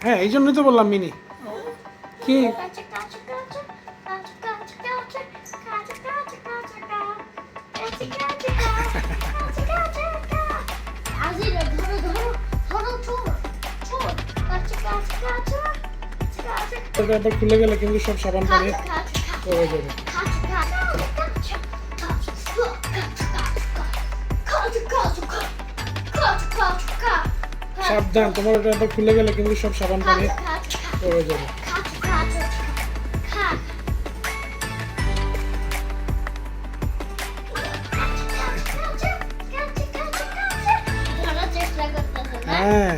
হ্যাঁ এই জন্যই তো বললাম মিনি কি খুলে গেলে কিন্তু সব সাবান করে যাবে সাবধান তোমার ওটা খুলে গেলে কিন্তু সব সাবান পানি পড়ে যাবে। হ্যাঁ।